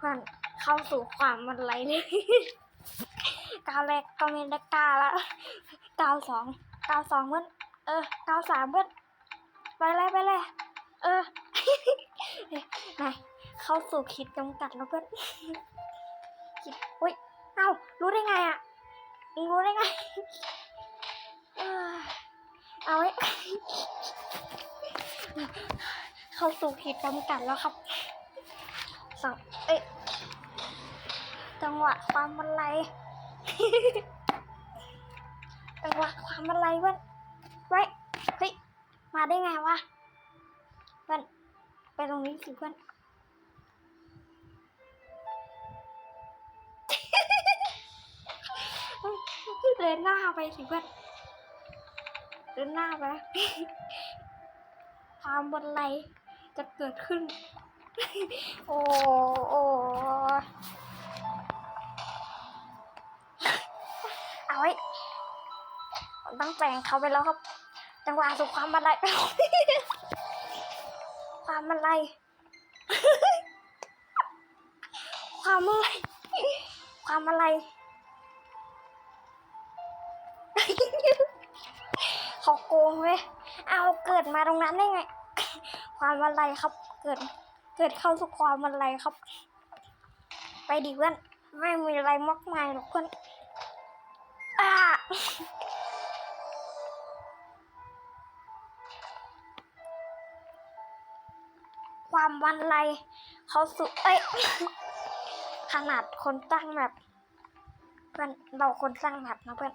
เพื่อนเข้าสู่ความมันไหลเลยก้าวแรกก็ม่ได้ก้าวละก้าวสองก้าวสองเพื่อนเออก้าวสามเพื่อนไปเลยไปเลยเออไหนเข้าสู่ขีดจำกัดแล้วเพื่อนขีดอุ้ยเอ้ารู้ได้ไงอะมึงรู้ได้ไงเอาไว้เข้าสู่ขีดจำกัดแล้วครับ สองเอ๊ะจังหวะความมันไหลจังหวะความมันไหลเพื่อนไว้เฮ้ยมาได้ไงวะเพื่อนไปตรงนี้สิเพื่อนเดินหน้าไปสิเพื่อนเดินหน้าไปความบนไหลจะเกิดขึ้น โอ้โอ้เอาไว้ตั้งแปลงเขาไปแล้วครับ จังหวะสู่ความบันไลความบันไลความอะไร ความอะไร เขาโกงเว้ย เอาเกิดมาตรงนั้นได้ไง ความอะไรครับเกิด เกิดเข้าสู่ความอะไรครับ ไปดิเพื่อนไม่มีอะไรมากมายหรอกเพื่อนอ่าความวันไรเขาสุเอ้ยขนาดคนตั้งแบบเพื่อนเราคนสร้างแบบนะเพื่อน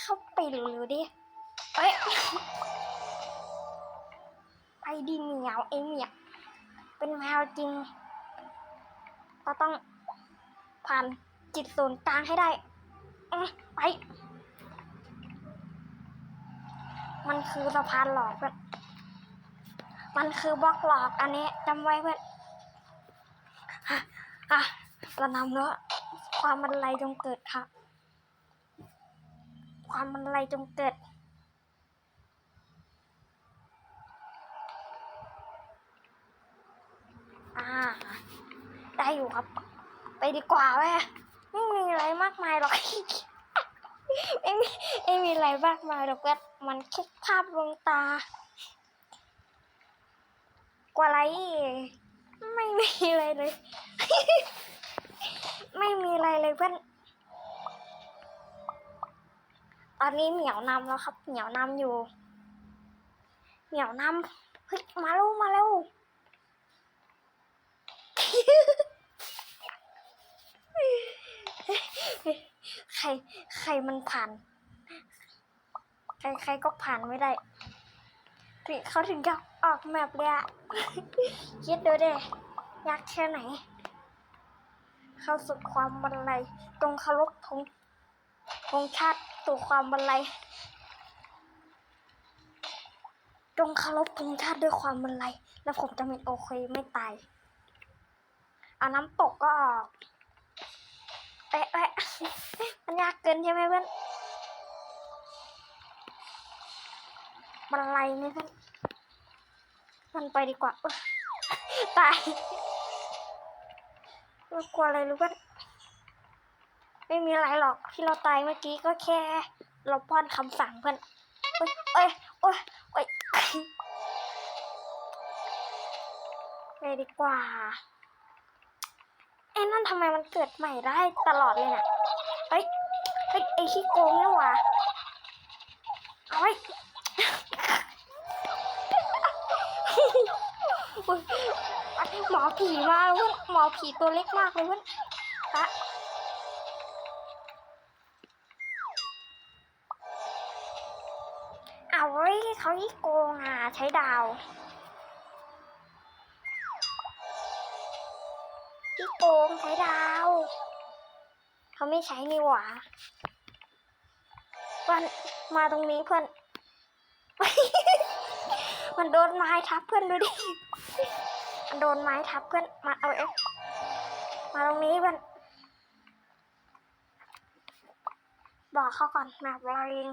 เข้าไปเร็วๆดิเอ้ยไปดิเหมียวไอเหมียว เป็นแมวจริงก็ต้องผ่านจิตศูนย์กลางให้ได้ไป มันคือสะพานหลอกเพื่อนมันคือบล็อกหลอกอันนี้จำไว้เพื่อนอะอะเรานำแล้วความมันไรจงเกิดค่ะ ความมันไรจงเกิด อ่า ได้อยู่ครับ ไปดีกว่าแม่ไม่มีอะไรมากมายหรอกไม่มีไม่มีอะไรมากมายหรอกแม่มันแค่ภาพลวงตากว่าไรไม่มีอะไรเลย ไม่มีอะไรเลยเพื่อนตอนนี้เหมียวนำแล้วครับ เหมียวนำอยู่ เหมียวนำเฮ้ยมาเร็วมาเร็ว ใคร ใครมันผ่าน ใครใครก็ผ่านไม่ได้ถึงเขาถึงจะออกแมปเลยอะคิดดูดิยากแค่ไหน เข้าสู่ความบันไลตรงเคารพธงธงชาติสู่ความบันไลตรงเคารพธงชาติด้วยความบันไลแล้วผมจะมีโอเคไม่ตายเอาน้ำตกก็ออกเอ๊ะเอ๊ะ มันยากเกินใช่ไหมเพื่อนบันไลไหมเพื่อนมันไปดีกว่าตายไม่กลัวอะไรรู้เพื่อนไม่มีอะไรหรอกที่เราตายเมื่อกี้ก็แค่เราป้อนคำสั่งเพื่อนเอ้ยเอ้ยโอ้ยโอ้ยไปดีกว่าไอ้นั่นทำไมมันเกิดใหม่ได้ตลอดเลยเนี่ย เฮ้ยเฮ้ยไอ้ขี้โกงเนี่หว่าเอาไว้ยหมอผีมาเว้ยหมอผีตัวเล็กมากเลยเว้ยอะเอาเว้ยเขาขี้โกงอะใช้ดาวพี่โกงใช้ดาว เขาไม่ใช้นี่หว่าเพื่อนมาตรงนี้เพื่อน มันโดนไม้ทับเพื่อนดูดิมันโดนไม้ทับเพื่อน มาเอาเอ๊ะมาตรงนี้เพื่อน บอกเขาก่อนแบบเราเอง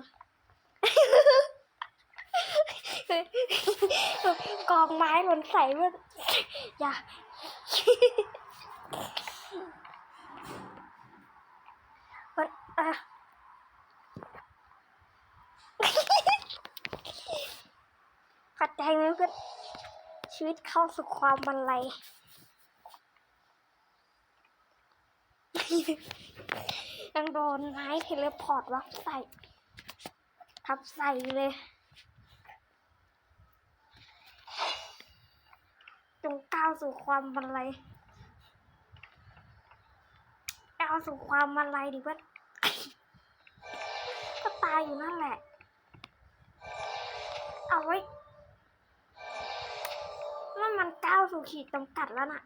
กองไม้หล่นใส่เพื่อน อย่า เออเข้าใจไหมเพื่อนชีวิตเข้าสู่ความบันไลยังโดนไม้เทเลพอร์ตวับใส่ ทับใส่เลย จงก้าวสู่ความบันไลก้าวสู่ความบันไลดิเพื่อน ก็ตายอยู่นั่นแหละ เอาไว้นั่นมันก้าวสู่ขีดจำกัดแล้วน่ะ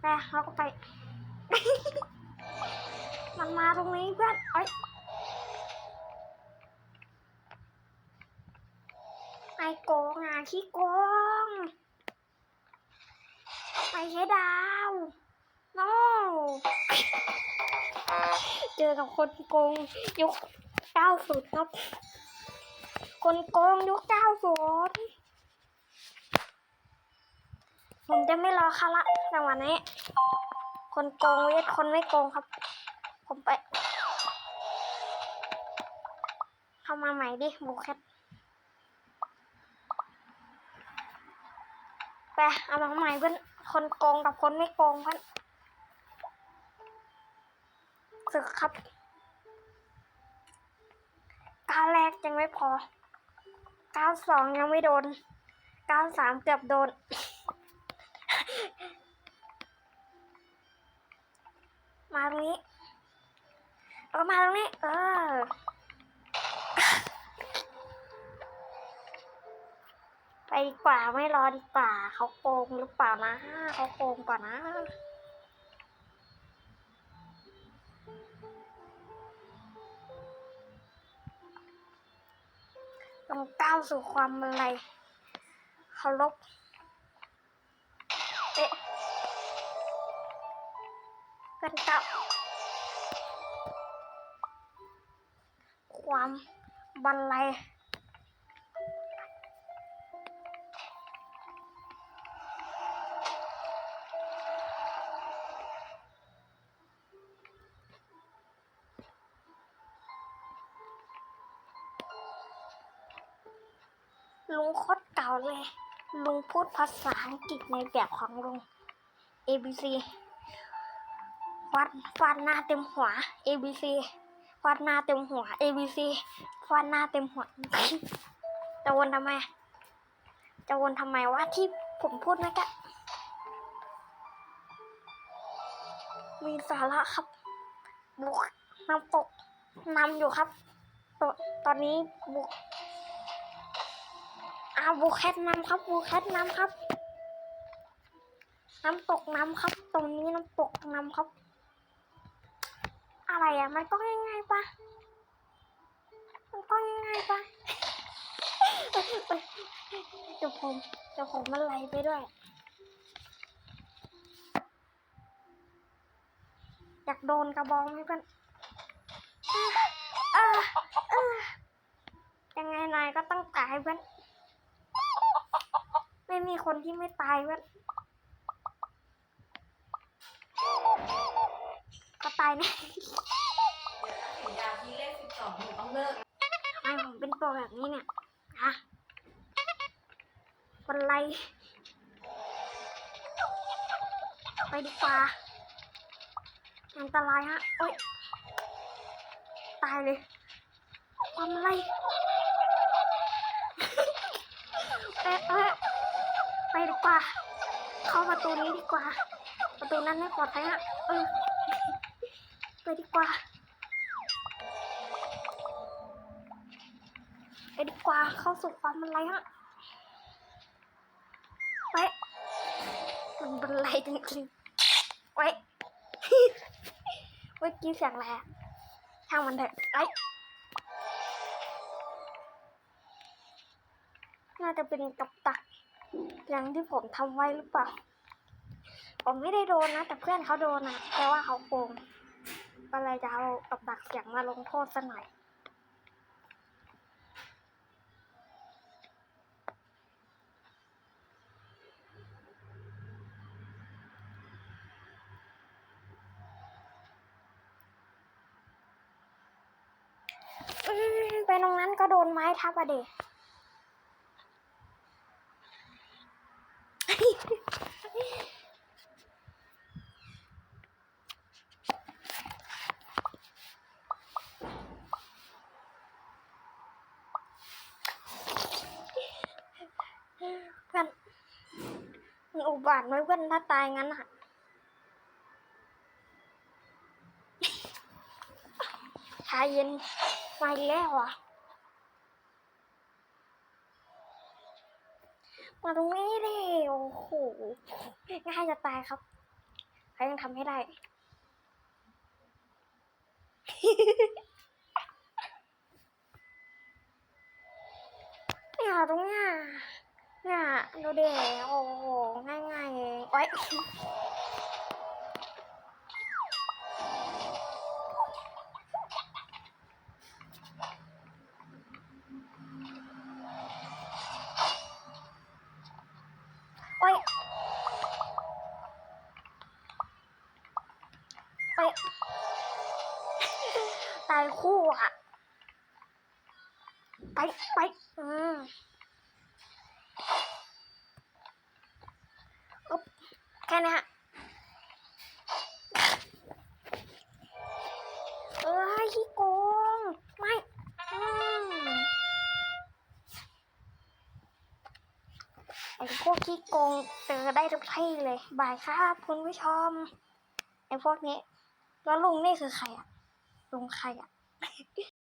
ไปเราก็ไป มันมาตรงนี้เพื่อนเอ้ยไอโกงอะขี้โกงไม่ใช่ดาว no เจอกับคนโกงยุคเก้าสุดครับ คนโกงยุคเก้าสุดผมจะไม่รอคาระจังหวะนี้ คนโกงเวทคนไม่โกงครับ ผมไปเข้ามาใหม่ดิบูแคทไปเอามาใหม่เพื่อนคนโกงกับคนไม่โกงเพื่อน ศึกครับก้าแรกยังไม่พอก้าสองยังไม่โดนก้าสามเกือบโดน มาตรงนี้เออมาตรงนี้ เออ ไปดีกว่าไม่รอดีกว่า เขาโกงหรือเปล่านะ เขาโกงกว่านะ ต้องก้าวสู่ความอะไรเคารพเอ๊ะกันเก่าความบันไล ลุงโคตรเก่าเลย ลุงพูดภาษาอังกฤษในแบบของลุง A B C ฟันฟันหน้าเต็มหัว A B C ฟันหน้าเต็มหัว A B C ฟันหน้าเต็มหัว จะวนทำไม จะวนทำไมว่าที่ผมพูดนะกะมีสาระครับบุกนำปกนำอยู่ครับตตอนนี้บุก อาบุกแคทน้ำครับบุกแคทน้ำครับ น้ำตกน้ำครับ ตรงนี้น้ำตกน้ำครับ อะไรอะ มันก็ง่ายๆปะมันก็ง่ายๆปะเดี๋ยวผมเดี๋ยวผมมันไหลไปด้วยอยากโดนกระบองไหมเพื่อนยังไงนายก็ต้องตายเพื่อน ไม่มีคนที่ไม่ตายเพื่อนก็ตายแน่สัญญาที่เลขสิบสองหนูต้องเลิกทำไมผมเป็นตัวแบบนี้เนี่ยฮะเป็นไร ไปดีกว่าอันตรายฮะโอ๊ยตายเลยทำอะไรเอ๊ะเอ๊ะไป ดีกว่า เข้าประตูนี้ดีกว่า ประตูนั้นไม่ปลอดภัยฮะเออไปดีกว่าไปดีกว่าเข้าสู่ความบันไลฮะไปมันบันไลจริงๆไว้เมื่อกี้เสียงอะไรอะช่างมันเถอะไอ้น่าจะเป็นกับตัก อย่างที่ผมทำไว้หรือเปล่า ผมไม่ได้โดนนะ แต่เพื่อนเขาโดนนะแต่ว่าเขาโกงก็เลยจะเอากับดักเสียงมาลงโทษซะหน่อยไปตรงนั้นก็โดนไม้ทับอะเด เพื่อนมันอุบาทไหมเพื่อนถ้าตายงั้นอะชาเย็นมาแล้วอะ มาตรงนี้ดิโอ้โหง่ายจะตายครับใครยังทำให้ได้ เนี่ยตรงเนี้ย นี่ยดูเด็โอ้โหง่ายๆเองโอ๊ยโอ๊ยโอ๊ยตายคู่อะ ไปไปอืมอึ๊บแค่นี้ฮะเอ้ย ขี้โกง ไม่ไอ้พวกขี้โกงเจอได้ทุกที่เลยบายครับคุณผู้ชมไอ้พวกนี้ แล้วลุงนี่คือใครอะลุงใครอะ